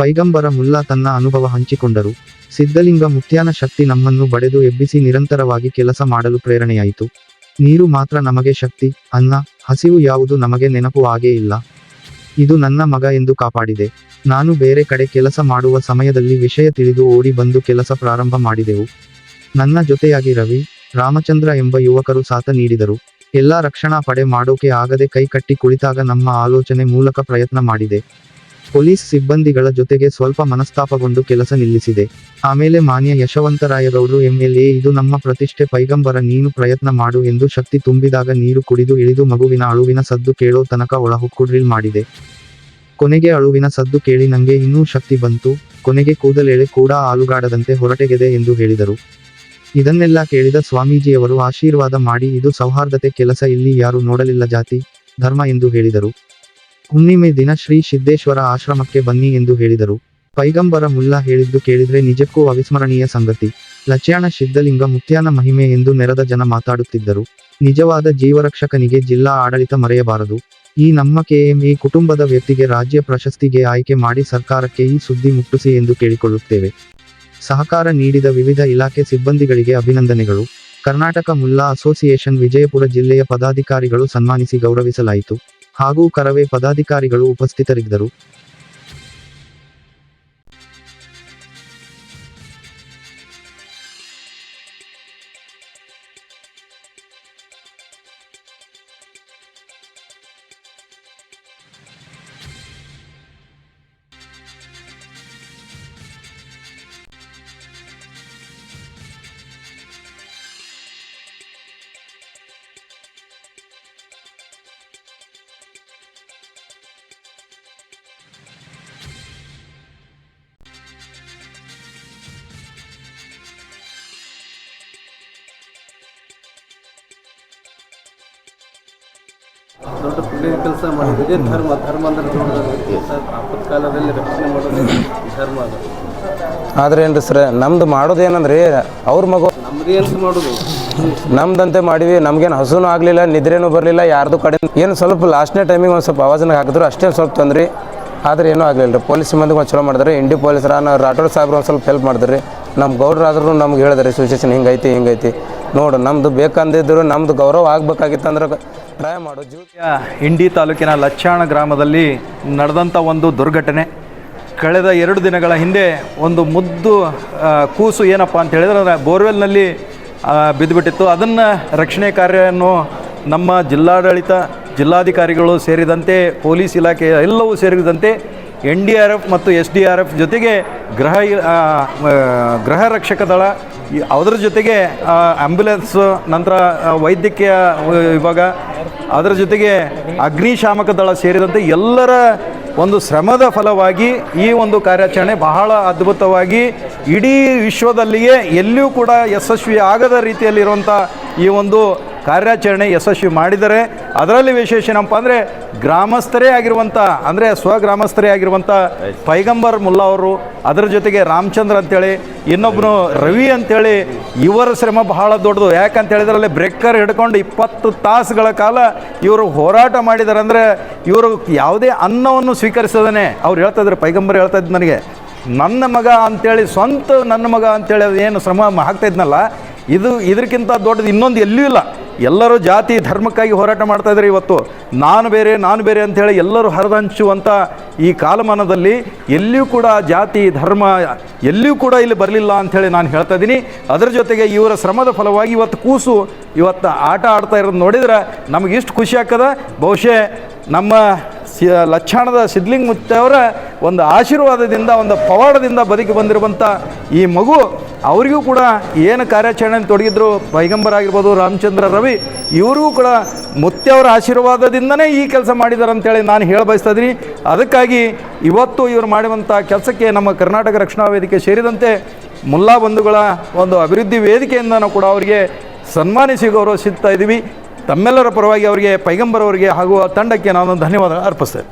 ಪೈಗಂಬರ ಮುಲ್ಲಾ ತನ್ನ ಅನುಭವ ಹಂಚಿಕೊಂಡರು. ಸಿದ್ಧಲಿಂಗ ಮುತ್ಯಾನ ಶಕ್ತಿ ನಮ್ಮನ್ನು ಬಡೆದು ಎಬ್ಬಿಸಿ ನಿರಂತರವಾಗಿ ಕೆಲಸ ಮಾಡಲು ಪ್ರೇರಣೆಯಾಯಿತು. ನೀರು ಮಾತ್ರ ನಮಗೆ ಶಕ್ತಿ, ಅನ್ನ, ಹಸಿವು ಯಾವುದು ನಮಗೆ ನೆನಪು ಆಗೇ ಇಲ್ಲ. ಇದು ನನ್ನ ಮಗ ಎಂದು ಕಾಪಾಡಿದೆ. ನಾನು ಬೇರೆ ಕಡೆ ಕೆಲಸ ಮಾಡುವ ಸಮಯದಲ್ಲಿ ವಿಷಯ ತಿಳಿದು ಓಡಿ ಬಂದು ಕೆಲಸ ಪ್ರಾರಂಭ ಮಾಡಿದೆವು. ನನ್ನ ಜೊತೆಯಾಗಿ ರವಿ, ರಾಮಚಂದ್ರ ಎಂಬ ಯುವಕರು ಸಾಥ ನೀಡಿದರು. ಎಲ್ಲ ರಕ್ಷಣಾ ಪಡೆ ಮಾಡೋಕೆ ಆಗದೆ ಕೈ ಕಟ್ಟಿ ಕುಳಿತಾಗ ನಮ್ಮ ಆಲೋಚನೆ ಮೂಲಕ ಪ್ರಯತ್ನ ಮಾಡಿದೆ. ಪೊಲೀಸ್ ಸಿಬ್ಬಂದಿಗಳ ಜೊತೆಗೆ ಸ್ವಲ್ಪ ಮನಸ್ತಾಪಗೊಂಡು ಕೆಲಸ ನಿಲ್ಲಿಸಿದೆ. ಆಮೇಲೆ ಮಾನ್ಯ ಯಶವಂತರಾಯಗೌಡ್ರು ಎಂಎಲ್ಎ, ಇದು ನಮ್ಮ ಪ್ರತಿಷ್ಠೆ ಪೈಗಂಬರ, ನೀನು ಪ್ರಯತ್ನ ಮಾಡು ಎಂದು ಶಕ್ತಿ ತುಂಬಿದಾಗ ನೀರು ಕುಡಿದು ಇಳಿದು ಮಗುವಿನ ಅಳುವಿನ ಸದ್ದು ಕೇಳೋ ತನಕ ಒಳಹುಕ್ಕು ಡ್ರಿಲ್ ಮಾಡಿದೆ. ಕೊನೆಗೆ ಅಳುವಿನ ಸದ್ದು ಕೇಳಿ ನಂಗೆ ಇನ್ನೂ ಶಕ್ತಿ ಬಂತು. ಕೊನೆಗೆ ಕೂದಲೆಳೆ ಕೂಡ ಆಲುಗಾಡದಂತೆ ಹೊರಟೆಗೆದೆ ಎಂದು ಹೇಳಿದರು. ಇದನ್ನೆಲ್ಲ ಕೇಳಿದ ಸ್ವಾಮೀಜಿಯವರು ಆಶೀರ್ವಾದ ಮಾಡಿ, ಇದು ಸೌಹಾರ್ದತೆ ಕೆಲಸ ಇಲ್ಲಿ ಯಾರು ನೋಡಲಿಲ್ಲ ಜಾತಿ, ಧರ್ಮ ಎಂದು ಹೇಳಿದರು. ಹುಣ್ಣಿಮೆ ದಿನ ಶ್ರೀ ಸಿದ್ದೇಶ್ವರ ಆಶ್ರಮಕ್ಕೆ ಬನ್ನಿ ಎಂದು ಹೇಳಿದರು. ಪೈಗಂಬರ ಮುಲ್ಲಾ ಹೇಳಿದ್ದು ಕೇಳಿದ್ರೆ ನಿಜಕ್ಕೂ ಅವಿಸ್ಮರಣೀಯ ಸಂಗತಿ. ಲಚ್ಯಾಣ ಸಿದ್ಧಲಿಂಗ ಮುತ್ಯಾನ ಮಹಿಮೆ ಎಂದು ನೆರೆದ ಜನ ಮಾತಾಡುತ್ತಿದ್ದರು. ನಿಜವಾದ ಜೀವರಕ್ಷಕನಿಗೆ ಜಿಲ್ಲಾ ಆಡಳಿತ ಮರೆಯಬಾರದು. ಈ ನಮ್ಮ ಕೆಎಂಇ ಕುಟುಂಬದ ವ್ಯಕ್ತಿಗೆ ರಾಜ್ಯ ಪ್ರಶಸ್ತಿಗೆ ಆಯ್ಕೆ ಮಾಡಿ ಸರ್ಕಾರಕ್ಕೆ ಈ ಸುದ್ದಿ ಮುಟ್ಟಿಸಿ ಎಂದು ಕೇಳಿಕೊಳ್ಳುತ್ತೇವೆ. ಸಹಕಾರ ನೀಡಿದ ವಿವಿಧ ಇಲಾಖೆ ಸಿಬ್ಬಂದಿಗಳಿಗೆ ಅಭಿನಂದನೆಗಳು. ಕರ್ನಾಟಕ ಮುಲ್ಲಾ ಅಸೋಸಿಯೇಷನ್ ವಿಜಯಪುರ ಜಿಲ್ಲೆಯ ಪದಾಧಿಕಾರಿಗಳು ಸನ್ಮಾನಿಸಿ ಗೌರವಿಸಲಾಯಿತು. ಹಾಗೂ ಕರವೇ ಪದಾಧಿಕಾರಿಗಳು ಉಪಸ್ಥಿತರಿದ್ದರು. ದೊಡ್ಡ ಪುಣ್ಯ ಕೆಲಸ ಧರ್ಮ ಧರ್ಮ ಅಂದ್ರೆ ರಕ್ಷಣೆ ಮಾಡೋದು ಧರ್ಮ ಅದು. ಆದ್ರೆ ಏನ್ರಿ ಸರ್ ನಮ್ದು ಮಾಡೋದು ಏನಂದ್ರಿ ಅವ್ರ ಮಗು ನಮ್ದೇನು ಮಾಡೋದು. ನಮ್ದಂತೆ ಮಾಡಿವಿ ನಮ್ಗೇನು ಹಸುನೂ ಆಗಲಿಲ್ಲ ನಿದ್ರೇನೂ ಬರಲಿಲ್ಲ ಯಾರ್ದು ಕಡೆ ಏನು ಸ್ವಲ್ಪ ಲಾಸ್ಟ್ನೇ ಟೈಮಿಗೆ ಒಂದು ಸ್ವಲ್ಪ ಆವಾಜನ ಹಾಕಿದ್ರು ಅಷ್ಟೇ ಸ್ವಲ್ಪ ತಂದ್ರಿ. ಆದ್ರೆ ಏನೂ ಆಗಲಿಲ್ಲ ರೀ ಪೊಲೀಸ್ ಮಂದಿಗೆ ಒಂದು ಚಲೋ ಮಾಡಿದ್ರಿ. ಇಂಡಿ ಪೊಲೀಸರ ನಾವು ರಾಠೋಡ್ ಸಾಹೇಬ್ರು ಒಂದು ಸ್ವಲ್ಪ ಹೆಲ್ಪ್ ಮಾಡಿದ್ರಿ. ನಮ್ಮ ಗೌಡ್ರಾದ್ರೂ ನಮ್ಗೆ ಹೇಳಿದ್ರೆ ಸಿಚುವೇಶನ್ ಹಿಂಗೈತಿ ಹಿಂಗೈತಿ. ನೋಡು ನಮ್ಮದು ಬೇಕಂದಿದ್ರು ನಮ್ಮದು ಗೌರವ ಆಗ್ಬೇಕಾಗಿತ್ತು ಅಂದ್ರೆ ಟ್ರೈ ಮಾಡು. ಇಂಡಿ ತಾಲೂಕಿನ ಲಚ್ಚಾಣ ಗ್ರಾಮದಲ್ಲಿ ನಡೆದಂಥ ಒಂದು ದುರ್ಘಟನೆ. ಕಳೆದ ಎರಡು ದಿನಗಳ ಹಿಂದೆ ಒಂದು ಮುದ್ದು ಕೂಸು ಏನಪ್ಪ ಅಂತ ಹೇಳಿದ್ರೆ ಬೋರ್ವೆಲ್ನಲ್ಲಿ ಬಿದ್ದುಬಿಟ್ಟಿತ್ತು. ಅದನ್ನು ರಕ್ಷಣೆ ಕಾರ್ಯವನ್ನು ನಮ್ಮ ಜಿಲ್ಲಾಡಳಿತ, ಜಿಲ್ಲಾಧಿಕಾರಿಗಳು ಸೇರಿದಂತೆ ಪೊಲೀಸ್ ಇಲಾಖೆ ಎಲ್ಲವೂ ಸೇರಿದಂತೆ ಎನ್ ಡಿ ಆರ್ ಎಫ್ ಮತ್ತು ಎಸ್ ಡಿ ಆರ್ ಎಫ್ ಜೊತೆಗೆ ಗೃಹ ಗೃಹ ರಕ್ಷಕ ದಳ ಅದರ ಜೊತೆಗೆ ಆ್ಯಂಬುಲೆನ್ಸ್ ನಂತರ ವೈದ್ಯಕೀಯ ವಿಭಾಗ, ಅದರ ಜೊತೆಗೆ ಅಗ್ನಿಶಾಮಕ ದಳ ಸೇರಿದಂತೆ ಎಲ್ಲರ ಒಂದು ಶ್ರಮದ ಫಲವಾಗಿ ಈ ಒಂದು ಕಾರ್ಯಾಚರಣೆ ಬಹಳ ಅದ್ಭುತವಾಗಿ ಇಡೀ ವಿಶ್ವದಲ್ಲಿಯೇ ಎಲ್ಲಿಯೂ ಕೂಡ ಯಶಸ್ವಿ ಆಗದ ರೀತಿಯಲ್ಲಿರುವಂಥ ಈ ಒಂದು ಕಾರ್ಯಾಚರಣೆ ಯಶಸ್ವಿ ಮಾಡಿದರೆ ಅದರಲ್ಲಿ ವಿಶೇಷ ಏನಪ್ಪ ಅಂದರೆ ಗ್ರಾಮಸ್ಥರೇ ಆಗಿರುವಂಥ ಅಂದರೆ ಸ್ವಗ್ರಾಮಸ್ಥರೇ ಆಗಿರುವಂಥ ಪೈಗಂಬರ್ ಮುಲ್ಲಾ ಅವರು, ಅದರ ಜೊತೆಗೆ ರಾಮಚಂದ್ರ ಅಂತೇಳಿ ಇನ್ನೊಬ್ಬನು ರವಿ ಅಂತೇಳಿ, ಇವರ ಶ್ರಮ ಬಹಳ ದೊಡ್ಡದು. ಯಾಕಂತ ಹೇಳಿದ್ರಲ್ಲಿ ಬ್ರೇಕರ್ ಹಿಡ್ಕೊಂಡು ಇಪ್ಪತ್ತು ತಾಸುಗಳ ಕಾಲ ಇವರು ಹೋರಾಟ ಮಾಡಿದ್ದಾರೆ ಅಂದರೆ ಇವರು ಯಾವುದೇ ಅನ್ನವನ್ನು ಸ್ವೀಕರಿಸದೇ ಅವ್ರು ಹೇಳ್ತಾ ಇದ್ರು, ಪೈಗಂಬರ್ ಹೇಳ್ತಾ ಇದ್ದು ನನಗೆ, ನನ್ನ ಮಗ ಅಂತೇಳಿ, ಸ್ವಂತ ನನ್ನ ಮಗ ಅಂತೇಳಿ ಏನು ಶ್ರಮ ಹಾಕ್ತಾ ಇದ್ನಲ್ಲ, ಇದು ಇದಕ್ಕಿಂತ ದೊಡ್ಡದು ಇನ್ನೊಂದು ಎಲ್ಲೂ ಇಲ್ಲ. ಎಲ್ಲರೂ ಜಾತಿ ಧರ್ಮಕ್ಕಾಗಿ ಹೋರಾಟ ಮಾಡ್ತಾ ಇದ್ದಾರೆ ಇವತ್ತು. ನಾನು ಬೇರೆ ನಾನು ಬೇರೆ ಅಂಥೇಳಿ ಎಲ್ಲರೂ ಹರಿದಂಚುವಂಥ ಈ ಕಾಲಮಾನದಲ್ಲಿ ಎಲ್ಲಿಯೂ ಕೂಡ ಜಾತಿ, ಧರ್ಮ ಎಲ್ಲಿಯೂ ಕೂಡ ಇಲ್ಲಿ ಬರಲಿಲ್ಲ ಅಂಥೇಳಿ ನಾನು ಹೇಳ್ತಾ ಇದ್ದೀನಿ. ಅದರ ಜೊತೆಗೆ ಇವರ ಶ್ರಮದ ಫಲವಾಗಿ ಇವತ್ತು ಕೂಸು ಇವತ್ತು ಆಟ ಆಡ್ತಾ ಇರೋದು ನೋಡಿದ್ರೆ ನಮಗೆ ಇಷ್ಟು ಖುಷಿ ಆಗ್ತದ. ಬಹುಶಃ ನಮ್ಮ ಸಿ, ಲಚ್ಚಾಣದ ಸಿದ್ಲಿಂಗ್ ಮುತ್ತವರ ಒಂದು ಆಶೀರ್ವಾದದಿಂದ, ಒಂದು ಪವಾಡದಿಂದ ಬದುಕಿ ಬಂದಿರುವಂಥ ಈ ಮಗು ಅವರಿಗೂ ಕೂಡ ಏನು ಕಾರ್ಯಾಚರಣೆಯಲ್ಲಿ ತೊಡಗಿದ್ರು ಪೈಗಂಬರ್ ಆಗಿರ್ಬೋದು ರಾಮಚಂದ್ರ ರವಿ, ಇವರಿಗೂ ಕೂಡ ಮುತ್ತೆಯವರ ಆಶೀರ್ವಾದದಿಂದನೇ ಈ ಕೆಲಸ ಮಾಡಿದ್ದಾರೆ ಅಂತೇಳಿ ನಾನು ಹೇಳ ಬಯಸ್ತಾ ಇದ್ದೀನಿ. ಅದಕ್ಕಾಗಿ ಇವತ್ತು ಇವರು ಮಾಡುವಂಥ ಕೆಲಸಕ್ಕೆ ನಮ್ಮ ಕರ್ನಾಟಕ ರಕ್ಷಣಾ ವೇದಿಕೆ ಸೇರಿದಂತೆ ಮುಲ್ಲಾ ಬಂಧುಗಳ ಒಂದು ಅಭಿವೃದ್ಧಿ ವೇದಿಕೆಯಿಂದ ನಾವು ಕೂಡ ಅವರಿಗೆ ಸನ್ಮಾನಿಸಿ ಗೌರವಿಸುತ್ತಾ ಇದ್ದೀವಿ. ತಮ್ಮೆಲ್ಲರ ಪರವಾಗಿ ಅವರಿಗೆ ಪೈಗಂಬರವರಿಗೆ ಹಾಗೂ ತಂಡಕ್ಕೆ ನಾನು ಧನ್ಯವಾದ ಅರ್ಪಿಸ್ತೇನೆ.